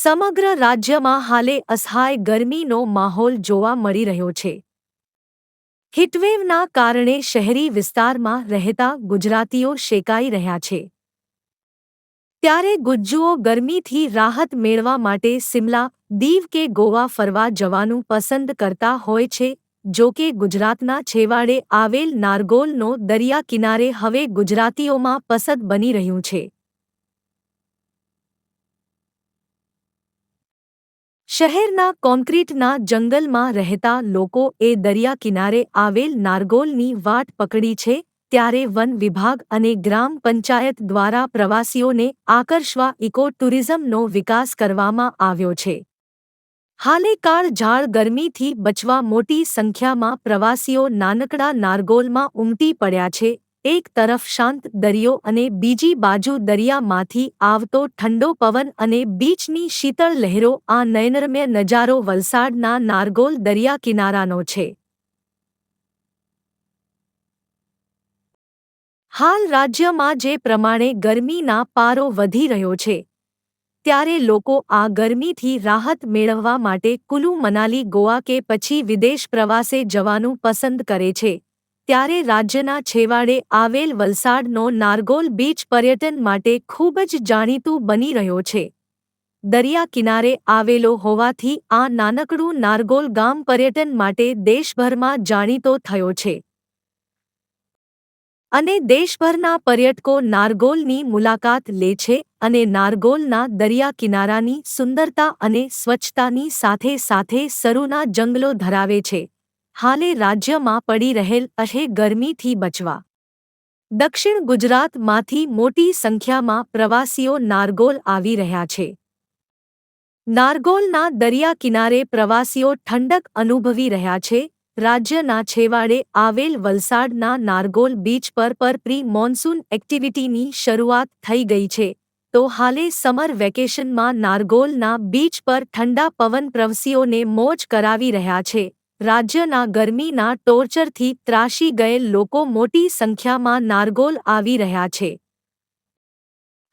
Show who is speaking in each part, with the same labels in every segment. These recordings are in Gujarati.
Speaker 1: સમગ્ર રાજ્યમાં હાલે અસહાય ગરમીનો માહોલ જોવા મળી રહ્યો છે. હીટવેવના કારણે શહેરી વિસ્તારમાં રહેતા ગુજરાતીઓ શેકાઈ રહ્યા છે. ત્યારે ગુજ્જુઓ ગરમીથી રાહત મેળવા માટે સિમલા, દીવ કે ગોવા ફરવા જવાનું પસંદ કરતા હોય છે, જો કે ગુજરાતના છેવાડે આવેલ નારગોલનો દરિયા કિનારે હવે ગુજરાતીઓમાં પસંદ બની રહ્યું છે. શહેરના કોન્ક્રીટના જંગલમાં રહેતા લોકો એ દરિયા કિનારે આવેલ નારગોલની વાટ પકડી છે, ત્યારે વન વિભાગ અને ગ્રામ પંચાયત દ્વારા પ્રવાસીઓને આકર્ષવા ઇકો ટુરિઝમનો વિકાસ કરવામાં આવ્યો છે. હાલે કાળ ઝાડ ગરમીથી બચવા મોટી સંખ્યામાં પ્રવાસીઓ નાનકડા નારગોલમાં ઉમટી પડ્યા છે એક તરફ શાંત દરિયો અને બીજી બાજુ દરિયામાંથી આવતો ઠંડો પવન અને બીચની શીતળ લહેરો, આ નયનરમ્ય નજારો વલસાડના નારગોલ દરિયા કિનારાનો છે. હાલ રાજ્યમાં જે પ્રમાણે ગરમીના પારો વધી રહ્યો છે, ત્યારે લોકો આ ગરમીથી રાહત મેળવવા માટે કુલુ, મનાલી, ગોવા કે પછી વિદેશ પ્રવાસે જવાનું પસંદ કરે છે. ત્યારે રાજ્યના છેવાડે આવેલ વલસાડનો નારગોલ બીચ પર્યટન માટે ખૂબ જ જાણીતું બની રહ્યો છે. દરિયા કિનારે આવેલો હોવાથી આ નાનકડું નારગોલ ગામ પર્યટન માટે દેશભરમાં જાણીતો થયો છે. અને દેશભરના પર્યટકો નારગોલની મુલાકાત લે છે અને નારગોલના દરિયા કિનારાની સુંદરતા અને સ્વચ્છતાની સાથે સાથે સરુના જંગલો ધરાવે છે. હાલે રાજ્યમાં પડી રહેલ અહે ગરમીથી બચવા. દક્ષિણ ગુજરાતમાંથી મોટી સંખ્યામાં પ્રવાસીઓ નારગોલ આવી રહ્યા છે. નારગોલના દરિયા કિનારે પ્રવાસીઓ ઠંડક અનુભવી રહ્યા છે. રાજ્યના છેવાડે આવેલ વલસાડના નારગોલ બીચ પર પર પ્રી મોન્સૂન એક્ટિવિટીની શરૂઆત થઈ ગઈ છે. તો હાલે સમર વેકેશનમાં નારગોલના બીચ પર ઠંડા પવન પ્રવસીઓને મોજ કરાવી રહ્યા છે. રાજ્યના ગરમીના ટોર્ચરથી ત્રાસી ગયેલ લોકો મોટી સંખ્યામાં નારગોલ આવી રહ્યા છે.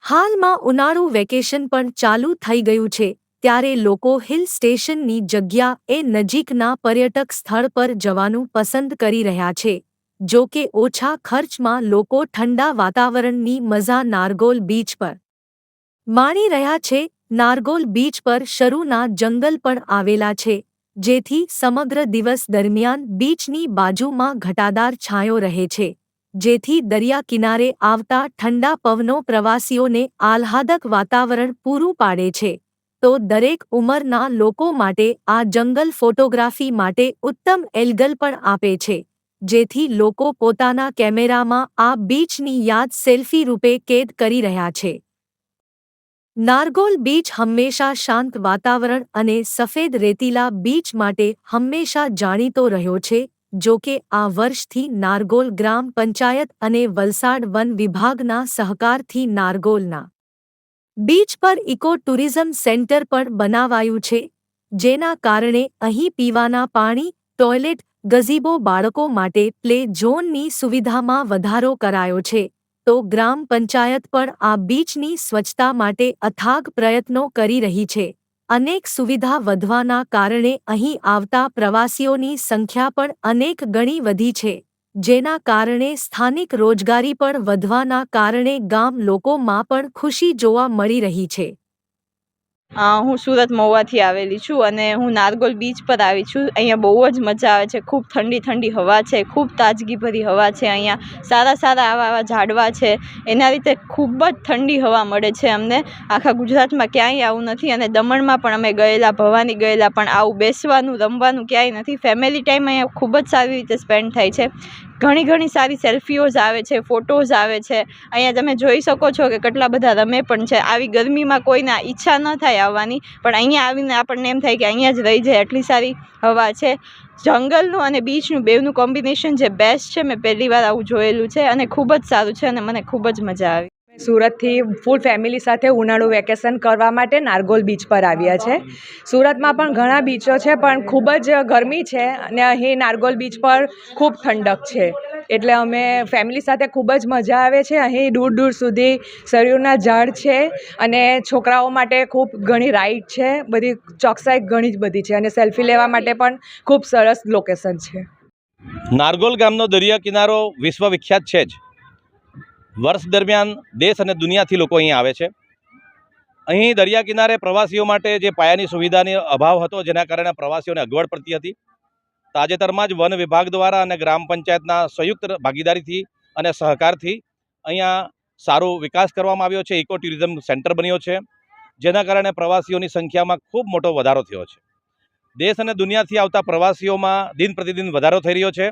Speaker 1: હાલમાં ઉનાળુ વેકેશન પણ ચાલુ થઈ ગયું છે, ત્યારે લોકો હિલ સ્ટેશનની જગ્યા એ નજીકના પર્યટક સ્થળ પર જવાનું પસંદ કરી રહ્યા છે, જો કે ઓછા ખર્ચમાં લોકો ઠંડા વાતાવરણની મજા નારગોલ બીચ પર. માણી રહ્યા છે, નારગોલ બીચ પર શરૂના જંગલ પણ આવેલા છે જેથી સમગ્ર દિવસ દરમિયાન બીચની બાજુમાં ઘટાદાર છાંયો રહે છે, જેથી દરિયા કિનારે આવતા ઠંડા પવનો પ્રવાસીઓને આહ્લાદક વાતાવરણ પૂરું પાડે છે. તો દરેક ઉંમરના લોકો માટે આ જંગલ ફોટોગ્રાફી માટે ઉત્તમ એલ્ગલ પણ આપે છે, જેથી લોકો પોતાના કેમેરામાં આ બીચની યાદ સેલ્ફી રૂપે કેદ કરી રહ્યા છે. નારગોલ બીચ હંમેશા શાંત વાતાવરણ અને સફેદ રેતીલા બીચ માટે હંમેશા જાણીતો રહ્યો છે, જો કે આ વર્ષથી નારગોલ ગ્રામ પંચાયત અને વલસાડ વન વિભાગના સહકારથી નારગોલના બીચ પર ઇકો ટુરિઝમ સેન્ટર પણ બનાવાયું છે, જેના કારણે અહીં પીવાના પાણી, ટોયલેટ, ગઝીબો બાળકો માટે પ્લે ઝોનની સુવિધામાં વધારો કરાયો છે. તો ગ્રામ પંચાયત પણ આ બીચની સ્વચ્છતા માટે અથાગ પ્રયત્નો કરી રહી છે. અનેક સુવિધા વધવાના કારણે અહીં આવતા પ્રવાસીઓની સંખ્યા પણ અનેક ગણી વધી છે, જેના કારણે સ્થાનિક રોજગારી પણ વધવાના કારણે ગામ લોકોમાં પણ ખુશી જોવા મળી રહી છે.
Speaker 2: હું સુરત મહુવાથી આવેલી છું અને હું નારગોલ બીચ પર આવી છું. અહીંયા બહુ જ મજા આવે છે. ખૂબ ઠંડી ઠંડી હવા છે. ખૂબ તાજગીભરી હવા છે. અહીંયા સારા સારા આવા આવા ઝાડવા છે. એના રીતે ખૂબ જ ઠંડી હવા મળે છે અમને. આખા ગુજરાતમાં ક્યાંય આવું નથી અને દમણમાં પણ અમે ગયેલા, ભવાની ગયેલા, પણ આવું બેસવાનું, રમવાનું ક્યાંય નથી. ફેમિલી ટાઈમ અહીંયા ખૂબ જ સારી રીતે સ્પેન્ડ થાય છે. ઘણી ઘણી સારી સેલ્ફીઓઝ આવે છે, ફોટોઝ આવે છે. અહીંયા તમે જોઈ શકો છો કે કેટલા બધા રમે પણ છે. આવી ગરમીમાં કોઈને ઈચ્છા ન થાય આવવાની, પણ અહીંયા આવીને આપણને એમ થાય કે અહીંયા જ રહી જાય એટલી સારી હવા છે. જંગલનું અને બીચનું બેવનું કોમ્બિનેશન જે બેસ્ટ છે, મેં પહેલી વાર આવું જોયેલું છે અને ખૂબ જ સારું છે અને મને ખૂબ જ મજા આવી.
Speaker 3: સુરતથી ફૂલ ફેમિલી સાથે ઉનાળુ વેકેશન કરવા માટે નારગોલ બીચ પર આવ્યા છે. સુરતમાં પણ ઘણા બીચો છે, પણ ખૂબ જ ગરમી છે અને અહીં નારગોલ બીચ પર ખૂબ ઠંડક છે. એટલે અમે ફેમિલી સાથે ખૂબ જ મજા આવે છે. અહીં દૂર દૂર સુધી સરયુના ઝાડ છે અને છોકરાઓ માટે ખૂબ ઘણી રાઈડ છે. બધી ચોકસાઈ ઘણી જ બધી છે અને સેલ્ફી લેવા માટે પણ ખૂબ સરસ લોકેશન છે.
Speaker 4: નારગોલ ગામનો દરિયા કિનારો વિશ્વ વિખ્યાત છે જ. વર્ષ દરમિયાન દેશ અને દુનિયાથી લોકો અહીં આવે છે. અહીં દરિયા કિનારે પ્રવાસીઓ માટે જે પાયાની સુવિધાની અભાવ હતો, જેના કારણે પ્રવાસીઓને અગવડ પડતી હતી. તાજેતરમાં જ વન વિભાગ દ્વારા અને ગ્રામ પંચાયતના સંયુક્ત ભાગીદારીથી અને સહકારથી અહીંયા સારો વિકાસ કરવામાં આવ્યો છે ઇકો ટુરિઝમ સેન્ટર બન્યો છે, જેના કારણે પ્રવાસીઓની સંખ્યામાં ખૂબ મોટો વધારો થયો છે. દેશ અને દુનિયાથી આવતા પ્રવાસીઓમાં દિન પ્રતિદિન વધારો થઈ રહ્યો છે.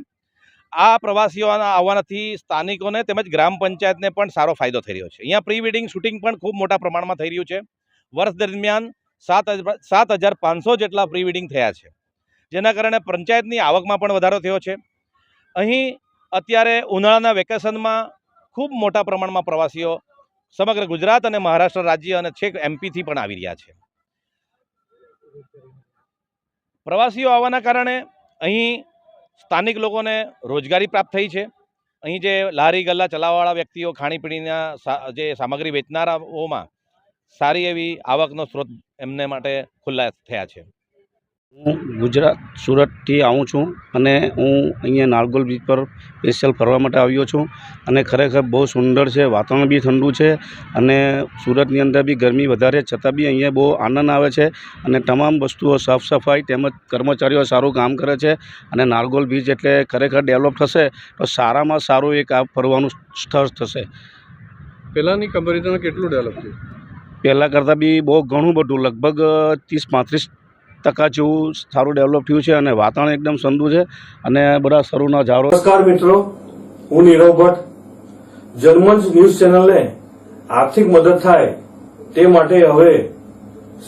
Speaker 4: આ પ્રવાસીઓના આવવાથી સ્થાનિકોને તેમજ ગ્રામ પંચાયતને પણ સારો ફાયદો થઈ રહ્યો છે. અહીંયા પ્રી વેડિંગ શૂટિંગ પણ ખૂબ મોટા પ્રમાણમાં થઈ રહ્યું છે. વર્ષ દરમિયાન સાત સાત હજાર પાંચસો જેટલા પ્રી વેડિંગ થયા છે. જેના કારણે પંચાયતની આવકમાં પણ વધારો થયો છે. અહીં અત્યારે ઉનાળાના વેકેશનમાં ખૂબ મોટા પ્રમાણમાં પ્રવાસીઓ સમગ્ર ગુજરાત અને મહારાષ્ટ્ર રાજ્ય અને છેક એમપીથી પણ આવી રહ્યા છે. પ્રવાસીઓ આવવાના કારણે અહીં સ્થાનિક લોકોને રોજગારી પ્રાપ્ત થઈ છે. અહીં જે લારી ગલ્લા ચલાવવાવાળા વ્યક્તિઓ ખાણીપીણીના જે સામગ્રી વેચનારાઓમાં સારી એવી આવકનો સ્ત્રોત એમને માટે ખુલ્લા થયા છે.
Speaker 5: હું ગુજરાત સુરતથી આવું છું અને હું અહીંયા નારગોલ બીચ પર સ્પેશિયલ ફરવા માટે આવ્યો છું અને ખરેખર બહુ સુંદર છે વાતાવરણ બી ઠંડુ છે અને સુરતની અંદર બી ગરમી વધારે છતાં બી અહીંયા બહુ આનંદ આવે છે અને તમામ વસ્તુઓ સાફ સફાઈ તેમજ કર્મચારીઓ સારું કામ કરે છે અને નારગોલ બીચ એટલે ખરેખર ડેવલપ થશે તો સારામાં સારું એક આ ફરવાનું સ્થળ થશે.
Speaker 6: પહેલાંની કમ્પેરિઝનમાં કેટલું ડેવલપ થયું?
Speaker 5: પહેલાં કરતાં બી બહુ ઘણું બધું લગભગ ત્રીસ પાંત્રીસ ટકા જેવું સારું ડેવલપ થયું છે અને વાતાવરણ એકદમ સંદુ છે અને બધા સરુના ઝાડો
Speaker 7: નમસ્કાર મિત્રો, હું નીરવ ભટ્ટ. જર્મન ન્યૂઝ ચેનલને આર્થિક મદદ થાય તે માટે હવે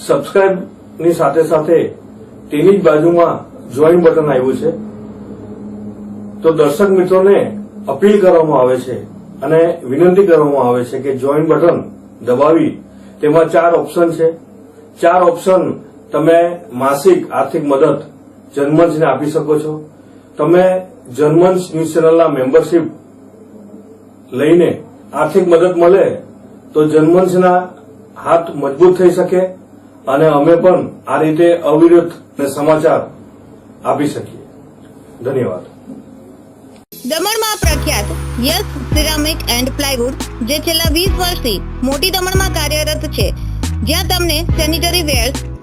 Speaker 7: સબસ્ક્રાઇબની સાથે સાથે તેની જ બાજુમાં જોઈન બટન આવ્યું છે. તો દર્શક મિત્રોને અપીલ કરવામાં આવે છે અને વિનંતી કરવામાં આવે છે કે જોઈન બટન દબાવી. તેમાં ચાર ઓપ્શન છે. ચાર ઓપ્શન તમે માસિક આર્થિક મદદ જન્મંચને આપી શકો છો. તમે જર્મન્સ ન્યૂઝ ચેનલના મેમ્બરશીપ લઈને આર્થિક મદદ મળે તો જર્મન્સના હાથ મજબૂત થઈ શકે અને અમે પણ આ રીતે અવિરત સમાચાર આપી શકીએ. ધન્યવાદ.
Speaker 8: દમણમાં પ્રખ્યાત યસ સિરામિક એન્ડ પ્લાયવુડ, જે છેલ્લા વીસ વર્ષથી મોટી દમણમાં કાર્યરત છે, જ્યાં તમને sanitary ware